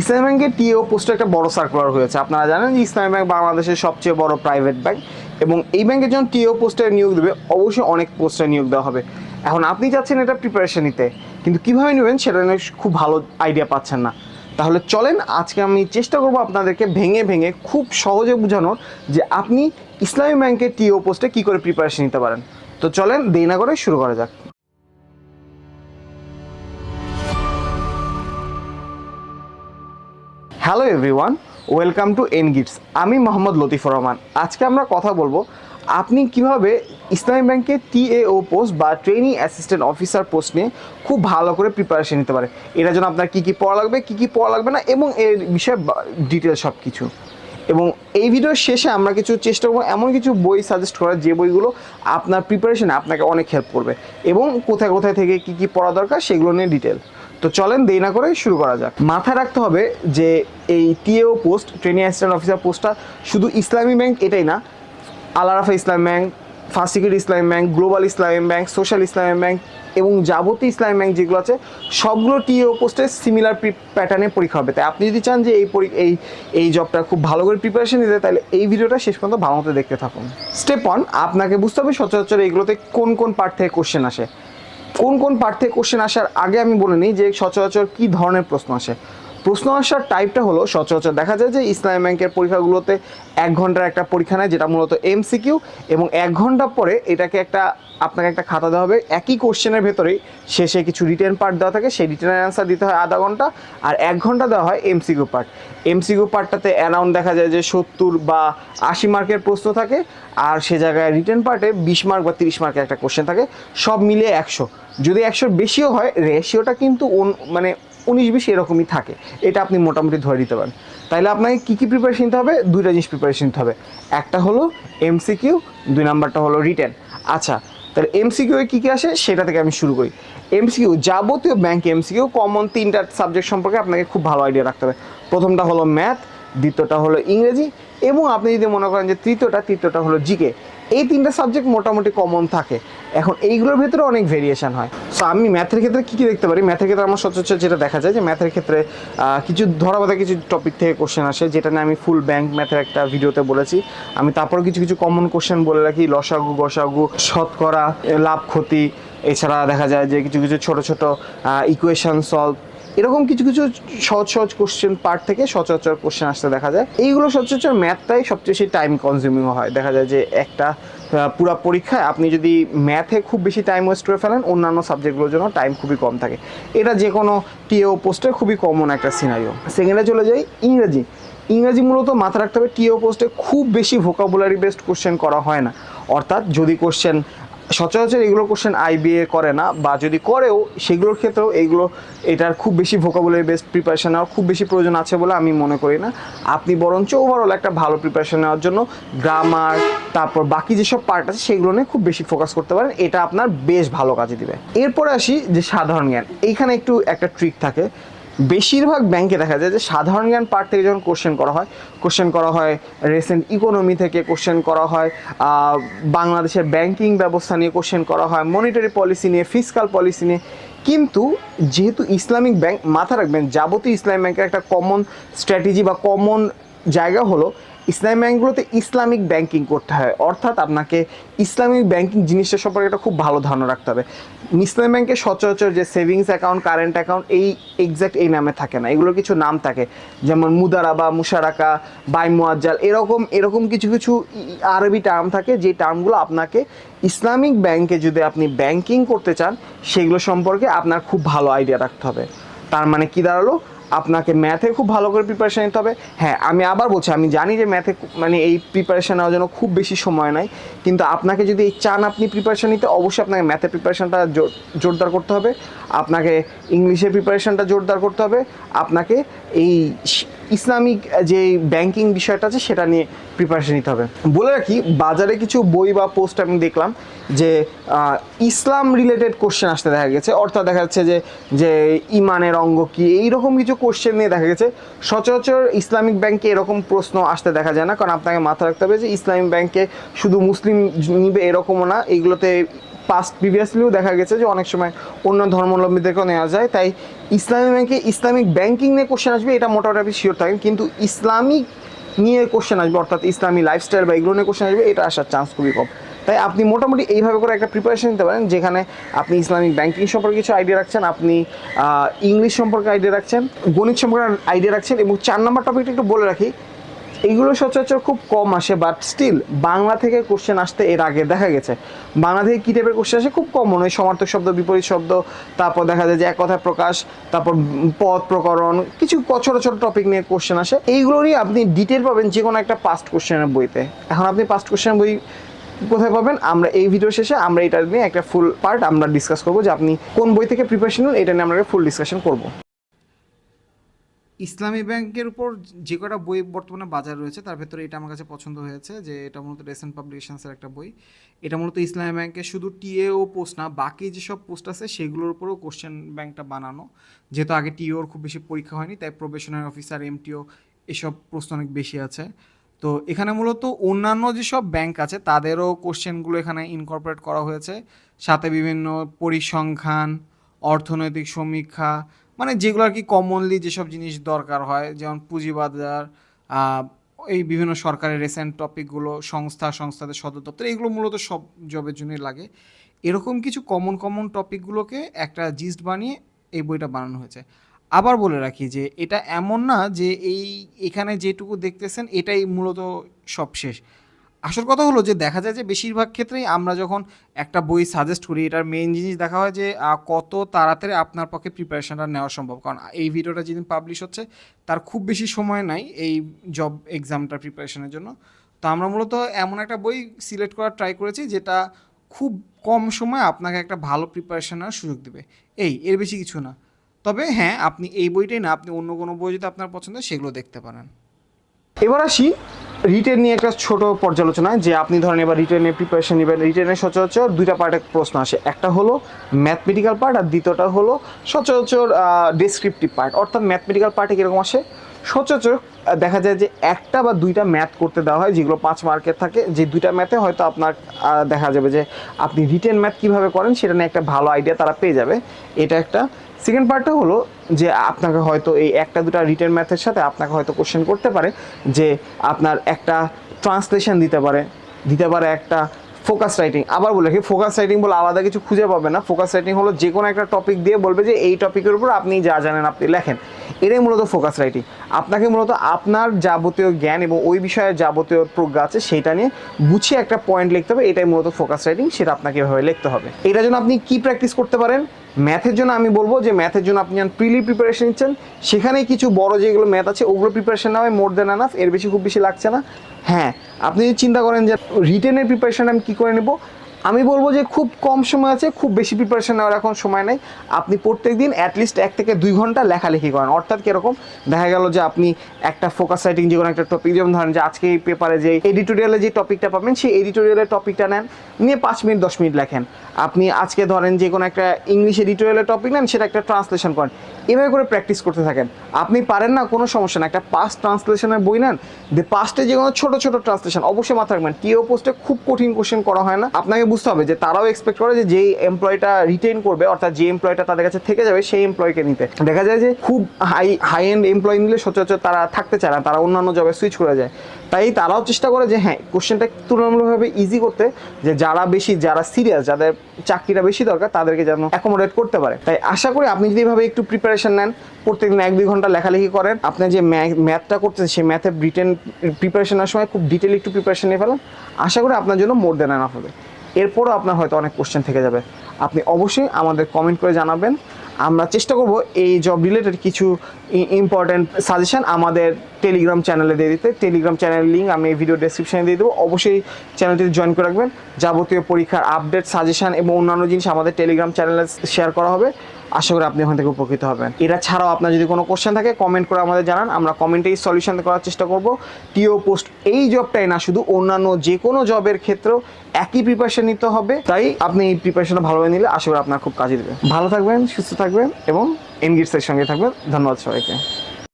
ইসলামী ব্যাংকের টিও পোস্টে একটা বড় সার্কুলার হয়েছে। আপনারা জানেন যে ইসলামী ব্যাংক বাংলাদেশের সবচেয়ে বড় প্রাইভেট ব্যাংক এবং এই ব্যাংকের যখন টিও পোস্টে নিয়োগ দেবে, অবশ্যই অনেক পোস্টে নিয়োগ দেওয়া হবে। এখন আপনি চাচ্ছেন এটা প্রিপারেশন নিতে, কিন্তু কীভাবে নেবেন সেটা নিয়ে খুব ভালো আইডিয়া পাচ্ছেন না। তাহলে চলেন, আজকে আমি চেষ্টা করব আপনাদেরকে ভেঙে ভেঙে খুব সহজে বোঝানোর যে আপনি ইসলামী ব্যাংকের টিও পোস্টে কী করে প্রিপারেশন নিতে পারেন। তো চলেন, দেরি না করে শুরু করা যাক। হ্যালো এভরিওয়ান, ওয়েলকাম টু এনগিটস। আমি মোহাম্মদ লতিফুর রহমান। আজকে আমরা কথা বলব, আপনি কীভাবে ইসলামী ব্যাংকে টিএও পোস্ট বা ট্রেনিং অ্যাসিস্ট্যান্ট অফিসার পোস্ট নিয়ে খুব ভালো করে প্রিপারেশন নিতে পারে। এটার জন্য আপনার কী কী পড়া লাগবে, কী কী পড়া লাগবে না, এবং এর বিষয়ে ডিটেল সব কিছু এবং এই ভিডিওর শেষে আমরা কিছু চেষ্টা করব, এমন কিছু বই সাজেস্ট করার, যে বইগুলো আপনার প্রিপারেশনে আপনাকে অনেক হেল্প করবে। এবং কোথায় কোথায় থেকে কী কী পড়া দরকার, সেগুলো নিয়ে ডিটেল তো চলেন দেরি না করে শুরু করা যাক। মাথায় রাখতে হবে যে এই TAO post, training assistant officer পোস্টটা শুধু ইসলামী ব্যাংক এটাই না। Alarafah Islam bank, first security Islami bank, global Islami bank, social Islami bank এবং যাবতীয় ইসলামী ব্যাংক যেগুলো আছে, সবগুলো টিও পোস্টে সিমিলার প্যাটার্নে পরীক্ষা হবে। তাই আপনি যদি চান যে এই এই এই জবটা খুব ভালো করে প্রিপারেশন নিতে, তাহলে এই ভিডিওটা শেষ পর্যন্ত ভালো মতো দেখতে থাকুন। স্টেপ ওয়ান আপনাকে বুঝতে হবে সচরাচর এইগুলোতে কোন কোন পার্ট থেকে কোশ্চেন আসে। কোন কোন পার্ট কোশ্চেন আসার আগে আমি বলে নিই যে সচরাচর কী ধরনের প্রশ্ন আসে? প্রশ্ন আসার টাইপটা হলো, সচরাচর দেখা যায় যে ইসলামী ব্যাংকের পরীক্ষাগুলোতে এক ঘণ্টার একটা পরীক্ষা নেয়, যেটা মূলত এমসিকিউ এবং এক ঘণ্টা পরে এটাকে একটা, আপনাকে একটা খাতা দেওয়া হবে। একই কোশ্চেনের ভেতরেই শেষে কিছু রিটেন পার্ট দেওয়া থাকে, সেই রিটেনের অ্যান্সার দিতে হয় আধা ঘণ্টা, আর এক ঘণ্টা দেওয়া হয় এমসিকিউ পার্ট এমসিকিউ পার্টটাতে অ্যারাউন্ড দেখা যায় যে সত্তর বা আশি মার্কের প্রশ্ন থাকে, আর সে জায়গায় রিটেন পার্টে বিশ মার্ক বা তিরিশ মার্কের একটা কোশ্চেন থাকে, সব মিলিয়ে একশো। যদি একশোর বেশিও হয় রেশিওটা কিন্তু মানে উনিশ, বিশ এরকমই থাকে। এটা আপনি মোটামুটি ধরে দিতে পারেন। তাইলে আপনাকে কী কী প্রিপারেশন নিতে হবে? দুইটা জিনিস প্রিপারেশন নিতে হবে। একটা হলো এমসিকিউ দুই নাম্বারটা হলো রিটেন আচ্ছা তাহলে এমসিকিউ এ কী কী আসে? সেটা থেকে আমি শুরু করি। এমসিকিউ যাবতীয় ব্যাংক এমসিকিউ কমন তিনটা সাবজেক্ট সম্পর্কে আপনাকে খুব ভালো আইডিয়া রাখতে হবে। প্রথমটা হলো ম্যাথ দ্বিতীয়টা হলো ইংরেজি, এবং আপনি যদি মনে করেন যে তৃতীয়টা তৃতীয়টা হলো জিকে এই তিনটা সাবজেক্ট মোটামুটি কমন থাকে। এখন এইগুলোর ভেতরে অনেক ভেরিয়েশন হয়। সো আমি ম্যাথের ক্ষেত্রে কী কী দেখতে পারি? ম্যাথের ক্ষেত্রে আমার সচরাচর যেটা দেখা যায় যে ম্যাথের ক্ষেত্রে কিছু ধরা বাঁধা কিছু টপিক থেকে কোশ্চেন আসে, যেটা নিয়ে আমি ফুল ব্যাংক ম্যাথের একটা ভিডিওতে বলেছি। আমি তারপর কিছু কিছু কমন কোশ্চেন বলে রাখি। লসাগু, গসাগু, শতকরা লাভ ক্ষতি এছাড়া দেখা যায় যে কিছু কিছু ছোট ছোট ইকুয়েশন সলভ এরকম কিছু কিছু সহজ সহজ কোশ্চেন পার্ট থেকে সচরাচর কোশ্চেন আসতে দেখা যায়। এইগুলো সচরাচর ম্যাথটাই সবচেয়ে বেশি টাইম কনজিউমিং হয়। দেখা যায় যে একটা পুরা পরীক্ষায় আপনি যদি ম্যাথে খুব বেশি টাইম ওয়েস্ট করে ফেলেন, অন্যান্য সাবজেক্টগুলোর জন্য টাইম খুবই কম থাকে। এটা যে কোনো টিও পোস্টে খুবই কমন একটা সিনারিও সেকেন্ডে চলে যাই, ইংরেজি। ইংরেজি মূলত মাথা রাখতে হবে টিও পোস্টে খুব বেশি ভোকাবুলারি বেসড কোশ্চেন করা হয় না। অর্থাৎ যদি কোশ্চেন সচরাচর এগুলো কোশ্চেন আইবিএ করে না, বা যদি করেও, সেগুলোর ক্ষেত্রেও এইগুলো, এটার খুব বেশি ভোকাবুলারি বেসড প্রিপারেশন নেওয়ার খুব বেশি প্রয়োজন আছে বলে আমি মনে করি না। আপনি বরঞ্চ ওভারঅল একটা ভালো প্রিপারেশন নেওয়ার জন্য গ্রামার তারপর বাকি যেসব পার্ট আছে, সেগুলো নিয়ে খুব বেশি ফোকাস করতে পারেন, এটা আপনার বেশ ভালো কাজে দিবে। এরপরে আসি যে সাধারণ জ্ঞান। এইখানে একটু একটা ট্রিক থাকে। বেশিরভাগ ব্যাংকে দেখা যায় যে সাধারণ জ্ঞান পার্ট থেকে যখন কোশ্চেন করা হয় কোশ্চেন করা হয় রিসেন্ট ইকোনমি থেকে কোশ্চেন করা হয় বাংলাদেশের ব্যাংকিং ব্যবস্থা নিয়ে কোশ্চেন করা হয় মনিটারি পলিসি নিয়ে ফিসকাল পলিসি নিয়ে। কিন্তু যেহেতু ইসলামিক ব্যাংক মাথা রাখবেন, যাবতীয় ইসলামিক ব্যাংকের একটা কমন স্ট্র্যাটেজি বা কমন জায়গা হলো ইসলামিক ব্যাংকগুলোতে ইসলামিক ব্যাংকিং করতে হয়। অর্থাৎ আপনাকে ইসলামিক ব্যাংকিং জিনিসটা সম্পর্কে একটা খুব ভালো ধারণা রাখতে হবে। ইসলামী ব্যাংকে সচরাচর যে সেভিংস অ্যাকাউন্ট, কারেন্ট অ্যাকাউন্ট, এই এক্স্যাক্ট এই নামে থাকে না। এগুলোর কিছু নাম থাকে। যেমন মুদারাবা, মুশারাকা, বাই মোয়াজ্জাল, এরকম এরকম কিছু কিছু আরবি টার্ম থাকে যে টার্মগুলো আপনাকে ইসলামিক ব্যাংকে যদি আপনি ব্যাংকিং করতে চান, সেগুলো সম্পর্কে আপনার খুব ভালো আইডিয়া রাখতে হবে। তার মানে কি দাঁড়াল? আপনাকে ম্যাথে খুব ভালো করে প্রিপারেশান নিতে হবে। হ্যাঁ আমি আবার বলছি, আমি জানি যে ম্যাথে মানে এই প্রিপারেশান নেওয়ার জন্য খুব বেশি সময় নাই, কিন্তু আপনাকে যদি এই চান আপনি প্রিপারেশান নিতে, অবশ্যই আপনাকে ম্যাথের প্রিপারেশানটা জোরদার করতে হবে। আপনাকে ইংলিশের প্রিপারেশানটা জোরদার করতে হবে। আপনাকে এই ইসলামিক যে ব্যাংকিং বিষয়টা আছে, সেটা নিয়ে প্রিপারেশন নিতে হবে। বলে রাখি, বাজারে কিছু বই বা পোস্ট আমি দেখলাম যে ইসলাম রিলেটেড কোশ্চেন আসতে দেখা গেছে। অর্থাৎ দেখা যাচ্ছে যে যে ইমানের অঙ্গ কি, এইরকম কিছু কোশ্চেন নিয়ে দেখা গেছে। সচরাচর ইসলামিক ব্যাংকে এরকম প্রশ্ন আসতে দেখা যায় না, কারণ আপনাকে মাথা রাখতে হবে যে, ইসলামিক ব্যাংকে শুধু মুসলিম নিবে এরকমও না এইগুলোতে পাস্ট প্রিভিয়াসলিও দেখা গেছে যে অনেক সময় অন্য ধর্মাবলম্বীদেরকেও নেওয়া যায়। তাই ইসলামী ব্যাংকে ইসলামিক ব্যাংকিং নিয়ে কোশ্চেন আসবে, এটা মোটামুটি শিওর থাকেন। কিন্তু ইসলামিক নিয়ে কোশ্চেন আসবে, অর্থাৎ ইসলামী লাইফস্টাইল বা এগুলো নিয়ে কোশ্চেন আসবে, এটা আসার চান্স খুবই কম। তাই আপনি মোটামুটি এইভাবে করে একটা প্রিপারেশন নিতে পারেন, যেখানে আপনি ইসলামিক ব্যাংকিং সম্পর্কে কিছু আইডিয়া রাখছেন, আপনি ইংলিশ সম্পর্কে আইডিয়া রাখছেন, গণিত সম্পর্কে আইডিয়া রাখছেন এবং চার নম্বর টপিকটা একটু বলে রাখি। এইগুলো সচরাচর খুব কম আসে বাট স্টিল বাংলা থেকে কোশ্চেন আসতে এর আগে দেখা গেছে। বাংলা থেকে কী টাইপের কোশ্চেন আসে? খুব কমন ওই সমার্থক শব্দ, বিপরীত শব্দ, তারপর দেখা যায় যে এক কথায় প্রকাশ, তারপর পদ প্রকরণ, কিছু ছোট ছোট টপিক নিয়ে কোশ্চেন আসে। এইগুলোরই আপনি ডিটেল পাবেন যে কোনো একটা পাস্ট কোশ্চেনের বইতে। এখন আপনি পাস্ট কোশ্চেনের বই কোথায় পাবেন? আমরা এই ভিডিও শেষে আমরা এটা নিয়ে একটা ফুল পার্ট আমরা ডিসকাস করব যে আপনি কোন বই থেকে প্রিপারেশন এটা নিয়ে আমরা ফুল ডিসকাশন করব। ইসলামী ব্যাংকের উপর যে কটা বই বর্তমানে বাজার রয়েছে, তার ভেতরে এটা আমার কাছে পছন্দ হয়েছে, যে এটা মূলত রেসেন্ট পাবলিকেশনসের একটা বই। এটা মূলত ইসলামী ব্যাংকের শুধু টিএ ও পোস্ট না, বাকি যেসব পোস্ট আছে সেগুলোর উপরেও কোশ্চেন ব্যাংকটা বানানো। যেহেতু আগে টিওর খুব বেশি পরীক্ষা হয়নি, তাই প্রবেশনারি অফিসার এমটিও এসব প্রশ্ন অনেক বেশি আছে। তো এখানে মূলত অন্যান্য যেসব ব্যাংক আছে, তাদেরও কোশ্চেনগুলো এখানে ইনকর্পোরেট করা হয়েছে। সাথে বিভিন্ন পরিসংখ্যান, অর্থনৈতিক সমীক্ষা মানে যেগুলো আর কি কমনলি যেসব জিনিস দরকার হয়, যেমন পুঁজিবাজার এই বিভিন্ন সরকারের রিসেন্ট টপিকগুলো সংস্থা, সংস্থাদের সদর দপ্তর, এগুলো মূলত সব জবের জন্যই লাগে। এরকম কিছু কমন কমন টপিকগুলোকে একটা জিস্ট বানিয়ে এই বইটা বানানো হয়েছে। আবার বলে রাখি যে, এটা এমন না যে এই, এখানে যেটুকু দেখতেছেন, এটাই মূলত সব শেষ। আসল কথা হলো যে দেখা যায় যে বেশিরভাগ ক্ষেত্রেই আমরা যখন একটা বই সাজেস্ট করি, এটার মেইন জিনিস দেখা হয় যে কত তাড়াতাড়ি আপনার পক্ষে প্রিপারেশনটা নেওয়া সম্ভব। কারণ এই ভিডিওটা যেদিন পাবলিশ হচ্ছে, তার খুব বেশি সময় নাই এই জব এক্সামটার প্রিপারেশনের জন্য। তো আমরা মূলত এমন একটা বই সিলেক্ট করার ট্রাই করেছি, যেটা খুব কম সময়ে আপনাকে একটা ভালো প্রিপারেশন নেওয়ার সুযোগ দেবে। এই, এর বেশি কিছু না। তবে হ্যাঁ আপনি এই বইটাই না, আপনি অন্য কোনো বই যদি আপনার পছন্দ সেগুলো দেখতে পারেন। এবার আসি রিটেন নিয়ে একটা ছোট পর্যালোচনা, যে আপনি ধরেন এবার রিটেনের প্রিপারেশন নেবেন রিটেনের সচরাচর দুইটা পার্টে প্রশ্ন আসে। একটা হলো ম্যাথমেটিক্যাল পার্ট আর দ্বিতীয়টা হলো সচরাচর ডেসক্রিপটিভ পার্ট অর্থাৎ ম্যাথমেটিক্যাল পার্টে কীরকম আসে? সচরাচর দেখা যায় যে একটা বা দুইটা ম্যাথ করতে দেওয়া হয়, যেগুলো পাঁচ মার্কের থাকে, যে দুইটা ম্যাথে হয়তো আপনার দেখা যাবে যে আপনি রিটেন ম্যাথ কীভাবে করেন, সেটা নিয়ে একটা ভালো আইডিয়া তারা পেয়ে যাবে। এটা একটা। সেকেন্ড পার্টটা হলো যে আপনাকে হয়তো এই একটা দুটা রিটেন ম্যাথের সাথে আপনাকে হয়তো কোশ্চেন করতে পারে, যে আপনার একটা ট্রান্সলেশন দিতে পারে দিতে পারে একটা ফোকাস রাইটিং আবার বলে কি ফোকাস রাইটিং বলে আলাদা কিছু খুঁজে পাবে না। ফোকাস রাইটিং হলো যে কোনো একটা টপিক দিয়ে বলবে যে এই টপিকের উপর আপনি যা জানেন আপনি লেখেন। এটাই মূলত ফোকাস রাইটিং আপনাকে মূলত আপনার যাবতীয় জ্ঞান এবং ওই বিষয়ের যাবতীয় প্রজ্ঞা আছে, সেটা নিয়ে গুছিয়ে একটা পয়েন্ট লিখতে হবে। এটাই মূলত ফোকাস রাইটিং সেটা আপনাকে এভাবে লিখতে হবে। এটার জন্য আপনি কি প্র্যাকটিস করতে পারেন? ম্যাথের জন্য আমি বলব যে ম্যাথের জন্য আপনি যখন প্রিলি প্রিপারেশন নিচ্ছেন সেখানে কিছু বড় যেগুলো ম্যাথ আছে, ওগুলো প্রিপারেশন নেওয়া মোর দেন আনাফ এর বেশি খুব বেশি লাগছে না। হ্যাঁ আপনি চিন্তা করেন যে রিটেনের প্রিপারেশন আমি কী করে নেব? আমি বলব যে খুব কম সময় আছে, খুব বেশি প্রিপারেশন নেওয়ার এখন সময় নেই। আপনি প্রত্যেক দিন অ্যাটলিস্ট এক থেকে দুই ঘণ্টা লেখালেখি করেন। অর্থাৎ কীরকম? দেখা গেল যে আপনি একটা ফোকাস রাইটিং যে কোনো একটা টপিক যেমন ধরেন যে আজকে এই পেপারে যে এডিটোরিয়ালে যে টপিকটা পাবেন, সেই এডিটোরিয়ালের টপিকটা নেন, নিয়ে পাঁচ মিনিট, দশ মিনিট লেখেন। আপনি আজকে ধরেন যে কোনো একটা ইংলিশ এডিটোরিয়ালের টপিক নেন, সেটা একটা ট্রান্সলেশন করেন। এভাবে করে প্র্যাকটিস করতে থাকেন। আপনি পারেন না, কোনো সমস্যা না একটা পাস্ট ট্রান্সলেশনের বই নেন, যে পাস্টে যে কোনো ছোটো ছোটো ট্রান্সলেশন অবশ্যই মাথায় রাখবেন। টিও পোস্টে খুব কঠিন কোশ্চেন করা হয় না। আপনাকে বুঝতে হবে যে তারাও এক্সপেক্ট করে যে যেই এমপ্লয়টা রিটেন করবে, অর্থাৎ যে এমপ্লয়টা তাদের কাছে থেকে যাবে, সেই এমপ্লয়কে নিতে। দেখা যায় যে খুব হাই হাই এন্ড এমপ্লয় নিলে সচরাচর তারা থাকতে চায় না, তারা অন্যান্য জবে সুইচ করে যায়। তাই তারাও চেষ্টা করে যে হ্যাঁ কোশ্চেনটা তুলনামূলকভাবে ইজি করতে, যে যারা বেশি, যারা সিরিয়াস যাদের চাকরিটা বেশি দরকার, তাদেরকে যেন অ্যাকোমোডেট করতে পারে। তাই আশা করি আপনি যদি এভাবে একটু প্রিপারেশন নেন, প্রত্যেকদিন এক, দুই ঘণ্টা লেখালেখি করেন, আপনি যে ম্যাথটা করতেছেন, সেই ম্যাথে ব্রিটেন প্রিপারেশনের সময় খুব ডিটেল একটু প্রিপারেশন নিয়ে ফেলেন। আশা করি আপনার জন্য মোর দেন এনাফ হবে। এরপরও আপনার হয়তো অনেক কোশ্চেন থেকে যাবে। আপনি অবশ্যই আমাদের কমেন্ট করে জানাবেন। আমরা চেষ্টা করব এই জব রিলেটেড কিছু ইম্পর্ট্যান্ট সাজেশান আমাদের টেলিগ্রাম চ্যানেলে দিয়ে দিতে। টেলিগ্রাম চ্যানেলের লিঙ্ক আমি এই ভিডিও ডেসক্রিপশানে দিয়ে দেবো। অবশ্যই চ্যানেলটিতে জয়েন করে রাখবেন। যাবতীয় পরীক্ষার আপডেট সাজেশান এবং অন্যান্য জিনিস আমাদের টেলিগ্রাম চ্যানেলে শেয়ার করা হবে। আশা করি আপনি ওখান থেকে উপকৃত হবেন। এটা ছাড়াও আপনার যদি কোনো কোশ্চেন থাকে কমেন্ট করে আমাদের জানান। আমরা কমেন্টেই সলিউশন করার চেষ্টা করব। টিও পোস্ট এই জবটাই না, শুধু অন্যান্য যে কোনো জবের ক্ষেত্রেও একই প্রিপারেশন নিতে হবে। তাই আপনি এই প্রিপারেশনটা ভালোভাবে নিলে আশা করি আপনার খুব কাজে দেবে। ভালো থাকবেন, সুস্থ থাকবেন এবং এনগিটসের সঙ্গে থাকবেন। ধন্যবাদ সবাইকে।